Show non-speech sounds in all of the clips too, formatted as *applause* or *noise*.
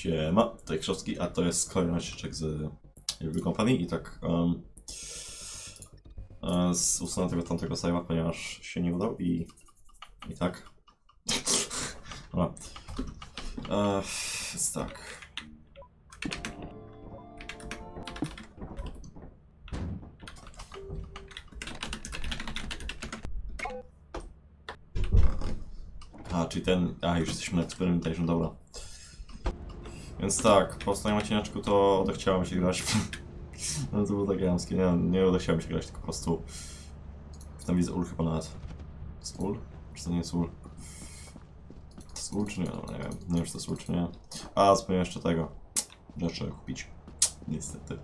Siema, tutaj Krzowski, a to jest kolejny odcinek z Ruby Company i tak um, z usunę tego tamtego save'a, ponieważ się nie udał i i tak. *laughs* Dobra. E, więc tak. A, czyli ten. A, już jesteśmy na experimentation, dobra. Więc tak, po ostatnim odcineczku to odechciało mi się grać. *laughs* No to było takie jamskie, nie, nie odechciało mi się grać, tylko po prostu... Tam widzę ul chyba nawet. Jest ul? Czy to nie jest ul? To jest ul czy nie? No, nie wiem, nie wiem czy to jest ul czy nie. A, zapomniałem jeszcze tego. Rzeczy kupić. Niestety.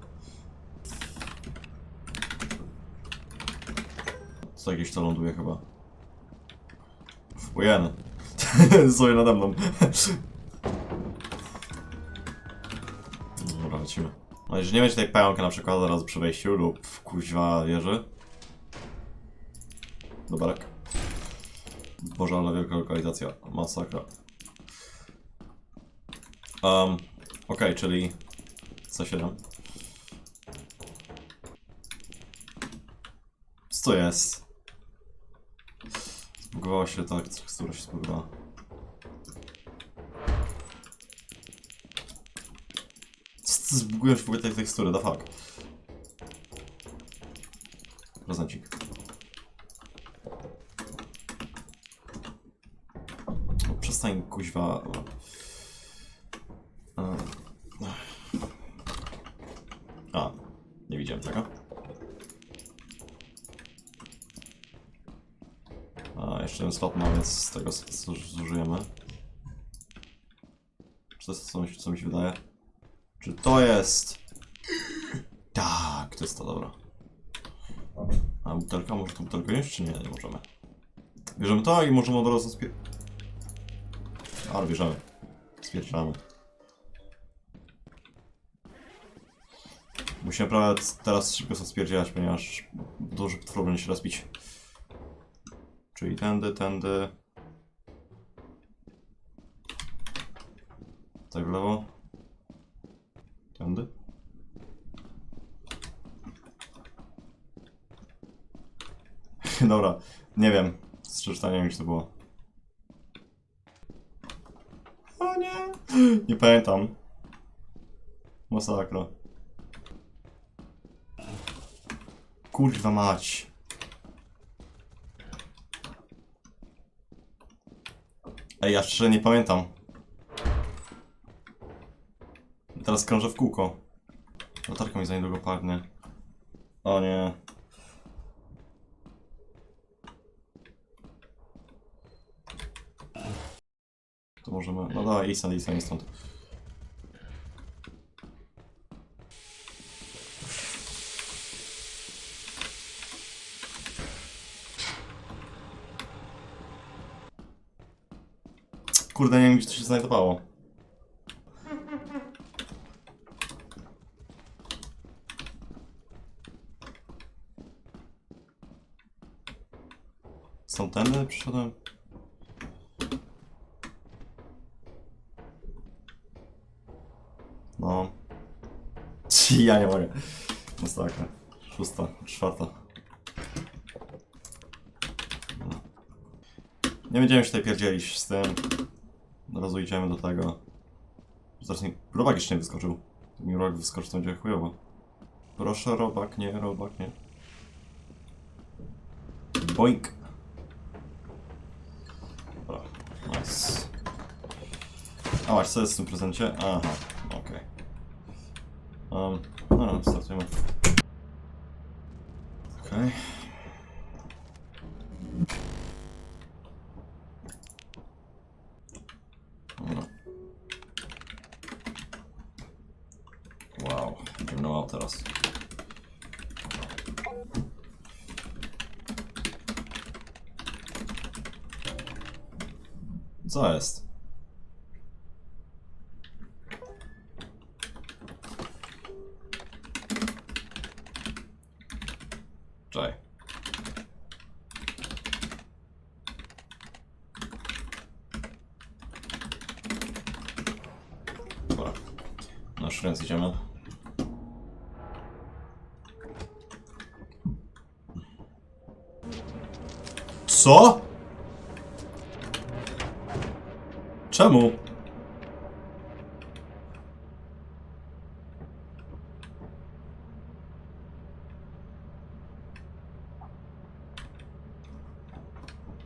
Co jakieś to ląduje chyba. Ujeny. *laughs* Sobie nade mną. No jeżeli nie będzie tej pająka na przykład zaraz przy wejściu lub w kuźwa wieży. Dobarek. Boże, ale wielka lokalizacja. Masakra. Um, Okej, czyli C7. Co jest? Zbugowała się ta tekstura się zbugowała. Zbugujesz w ogóle tej tekstury, the fuck? Prezencik. Przestań kuźwa. A. Nie widziałem tego. A, jeszcze jeden slot ma, więc z tego zużyjemy. Czy to jest to, co mi, się- co mi się wydaje? Czy to jest... Tak, to jest to, dobra. A butelka, może tą butelkę wziąć, czy nie? Nie możemy. Bierzemy to i możemy od razu spie... Ale bierzemy. Spierczamy. Musimy naprawdę teraz szybko sobie spierdzielać, ponieważ duży potwór będzie się rozbić. Czyli tędy, tędy. Tak w lewo. Tędy. *laughs* Dobra, nie wiem. Z przeczytania już to było. O nie! Nie pamiętam. Masakra. Kurwa mać. Ej, ja szczerze nie pamiętam. Teraz krążę w kółko. Latarka mi za niedługo padnie. O nie. To możemy... No dawaj, idź stąd, idź stąd, idź stąd. Kurde, nie wiem gdzie to się znajdowało. Są tędy przyszedłem? No. Ci, *laughs* ja nie mogę. Masakra. Szósta, czwarta. No. Nie będziemy się tutaj pierdzielić z tym. Od razu idziemy do tego. Zaraz nie... Robak jeszcze nie wyskoczył. Jak mi robak wyskoczy, to będzie chujowo. Proszę, robak, nie, robak, nie. Boink. Dobra, nice. A właśnie, co jest w tym prezencie? Aha, okej. Um, no, no, startujemy. Okej. Dobra. Wow, idziemy na wow teraz. Co jest? Czekaj. Dobra. Na szręc idziemy. Co? Czemu?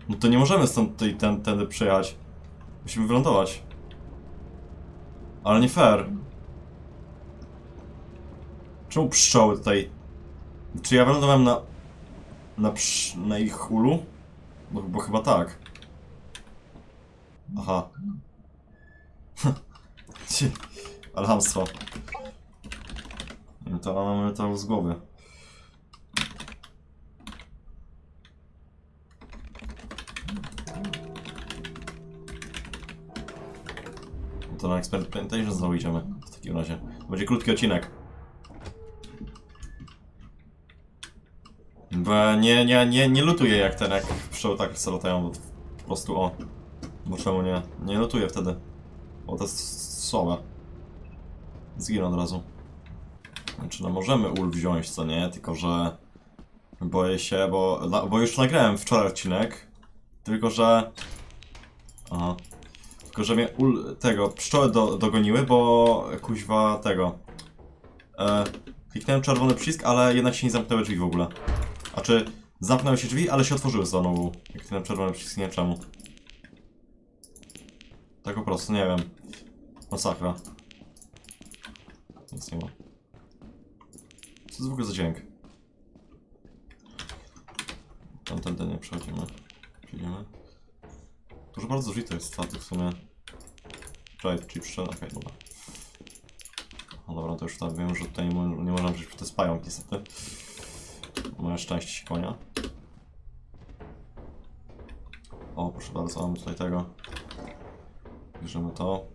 No to nie możemy stąd tutaj ten, tędy przejechać. Musimy wylądować. Ale nie fair. Czemu pszczoły tutaj? Czy ja wylądowałem na... Na, psz... na ich ulu? Bo, bo chyba tak. Aha. *laughs* Ci- Ale hamstwo. No To mamy to z głowy. No To na Experimentation znowu idziemy. W takim razie. Będzie krótki odcinek. Bo nie, nie, nie, nie lutuję jak ten, jak pszczoły tak sobie latają, po prostu o. Bo czemu nie? Nie lutuję wtedy. Bo to jest słabe. Zginę od razu. Znaczy, no możemy ul wziąć, co nie? Tylko, że boję się, bo, bo już nagrałem wczoraj odcinek. Tylko, że... Aha. Tylko, że mnie ul tego, pszczoły do, dogoniły, bo kuźwa tego... E, kliknąłem czerwony przycisk, ale jednak się nie zamknęły drzwi w ogóle. A czy zamknęły się drzwi, ale się otworzyły znowu. Jak kliknąłem czerwony przycisk, nie czemu. Tak po prostu, nie wiem. Masakra. Nic nie ma. Co to jest w ogóle za dźwięk? Tamtędy nie przechodzimy. Przejdziemy. Dużo bardzo drzwi to jest statyk w sumie. Czekaj, czyli pszczoły, okej, dobra. No dobra, to już tak wiem, że tutaj nie, nie możemy przejść przez te spająki niestety. Moje szczęście się konia. O, proszę bardzo, mamy tutaj tego. Bierzemy to.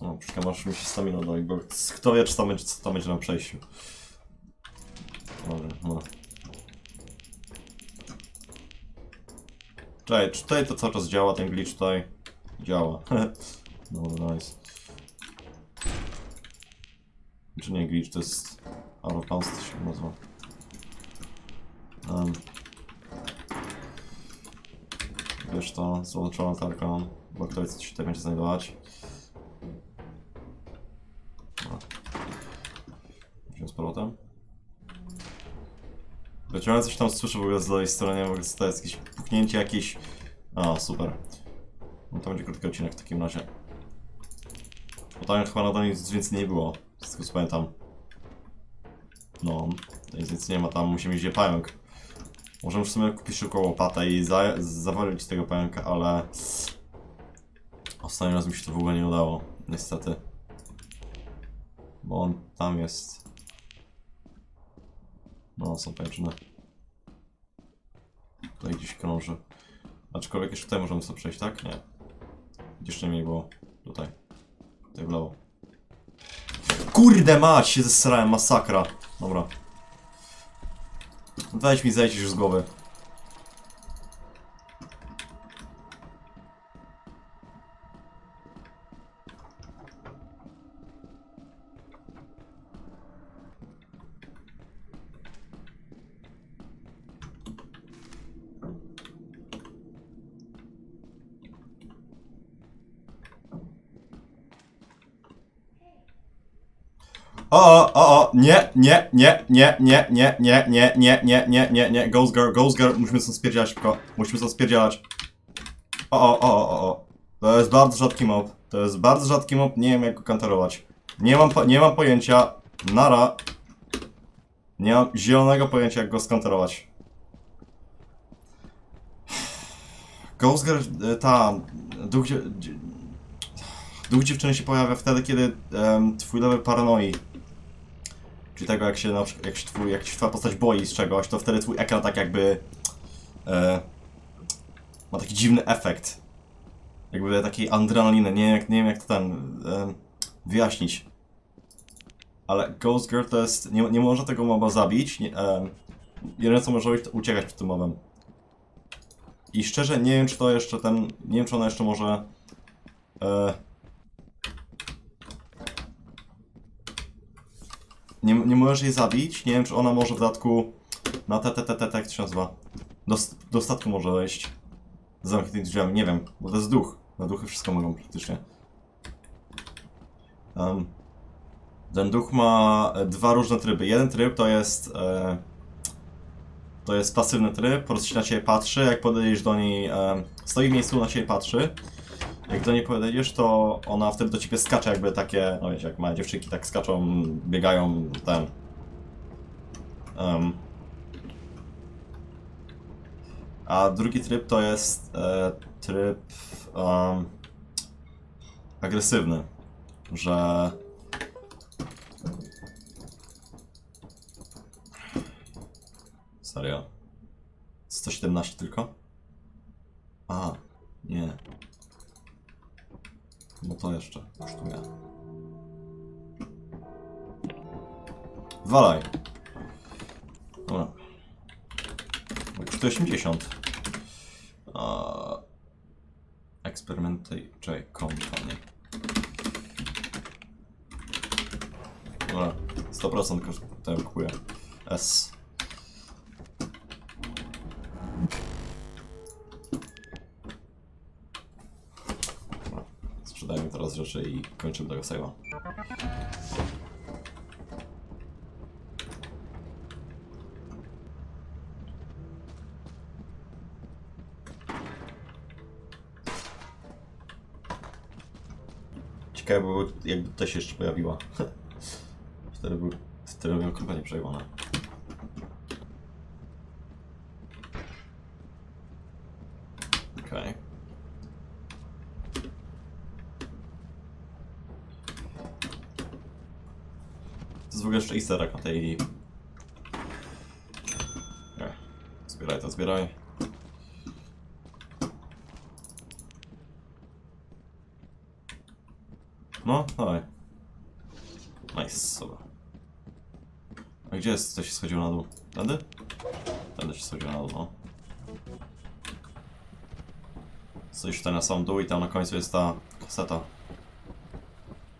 O, poczekaj, masz mi się stamina doi, bo kto wie, czy tam będzie, co tam będzie na przejściu. Dobra, no. Czekaj, czy tutaj to cały czas działa, ten glitch tutaj? Działa. *laughs* Dobra, nice. Czy nie glitch, to jest... Of bounds to się nazywa. Um. Wiesz to, złączoną latarką, bo ktoś się tutaj będzie znajdować. Wziąłem z powrotem. Ciągle coś tam słyszę w ogóle z lewej strony, wiem, to jest jakieś puknięcie jakieś... A, super. No to będzie krótki odcinek w takim razie. Bo tam chyba nadal nic więcej nie było, z tego co pamiętam. No, to nic nie ma, tam musimy iść pająk. Możemy w sumie kupić szybko łopatę i za, zawalić tego pająka, ale... Ostatni raz mi się to w ogóle nie udało, niestety. Bo on tam jest. No, są pajęczyny. Tutaj gdzieś krąży. Aczkolwiek jeszcze tutaj możemy sobie przejść, tak? Nie. Gdzieś nie było. Tutaj. Tutaj w lewo. Kurde mać, się zesrałem, masakra. Dobra. Weź mi zejdź już z głowy. O, o, o, o, nie, nie, nie, nie, nie, nie, nie, nie, nie, nie, nie, nie, nie, Ghost Girl, Ghost Girl, musimy stąd spierdzielać szybko, musimy stąd spierdzielać. O, o, o, o, o, to jest bardzo rzadki mob, to jest bardzo rzadki mob, nie wiem jak go kanterować. Nie mam, nie mam pojęcia, nara. Nie mam zielonego pojęcia jak go skanterować. Ghost Girl, e, ta, duch, duch dziewczyny się pojawia wtedy, kiedy em, twój level paranoi Czyli tego, jak się na przykład, jak się, twój, jak się twoja postać boi z czegoś, to wtedy twój ekran tak jakby e, ma taki dziwny efekt. Jakby takiej adrenaliny, nie nie wiem jak to ten e, wyjaśnić. Ale Ghost Girl to jest, nie, nie może tego moba zabić, nie, e, jedyne co może robić to uciekać przed tym mobem. I szczerze nie wiem, czy to jeszcze ten. Nie wiem, czy ona jeszcze może. E, nie, nie możesz jej zabić. Nie wiem, czy ona może w dodatku. Na TTTT, jak to się nazywa? Do, do statku może wejść. Z zamkniętymi drzwiami. Nie wiem, bo to jest duch. Na duchy wszystko mogą praktycznie. Um, ten duch ma e, dwa różne tryby. Jeden tryb to jest. E, to jest pasywny tryb, po prostu się na ciebie patrzy, jak podejdziesz do niej, e, stoi w miejscu, na ciebie patrzy. Jak do niej podejdziesz, to ona wtedy do ciebie skacze jakby takie, no wiecie, jak małe dziewczynki tak skaczą, biegają, ten. Em. a drugi tryb to jest e, tryb em, agresywny, że Serio? 117 tylko? A, nie. No to jeszcze kosztuje. Walaj. Dobra. No, Kosztuje 80. A... Experimenty... Czekaj, company. Dobra, 100% koszt... ten kupuję. S. Dobra, Sprzedajmy teraz rzeczy i kończymy tego save'a. Ciekawe było, jakby to się jeszcze pojawiła. *laughs* Wtedy był, wtedy miał kompletnie przejebane. Okej. To jest w ogóle jeszcze easter egg na tej... Zbieraj to, zbieraj. No, dawaj. Nice. A gdzie jest? To się schodziło na dół? Tędy? Tędy się schodziło na dół, no. Stoisz tutaj na sam dół i tam na końcu jest ta kaseta.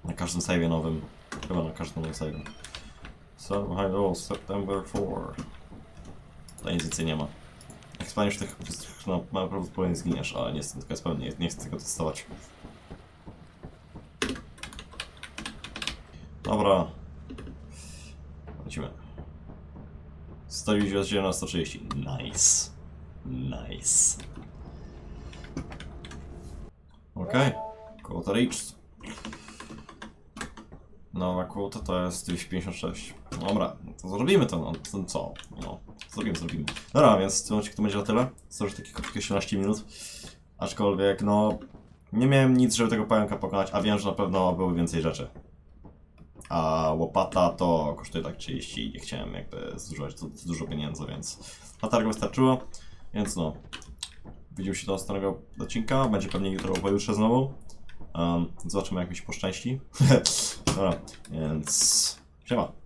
Na każdym save'ie nowym. Chyba na każdym nowym save'ie. Sun behind all, September 4. Tutaj nic więcej nie ma. Jak spaniesz tych, no, ma prawdopodobnie zginiesz, ale nie jestem tylko jest pewny, nie, chcę tego testować. Dobra. Lecimy. 190 na 130. Nice. Nice. Okej. Quota reached. Nowa kwota to jest 256. Dobra, to zrobimy to, no to co? No, zrobimy, zrobimy. Dobra, więc w tym odcinku to będzie na tyle. To już takie krótkie 18 minut. Aczkolwiek, no, nie miałem nic, żeby tego pająka pokonać, a wiem, że na pewno były więcej rzeczy. A łopata to kosztuje tak 30 i nie chciałem jakby zużywać za za dużo pieniędzy, więc na targu wystarczyło. Więc no, widzimy się do następnego odcinka, będzie pewnie jutro, pojutrze znowu. Um, zobaczymy jak mi się poszczęści. *laughs* Dobra, więc siema.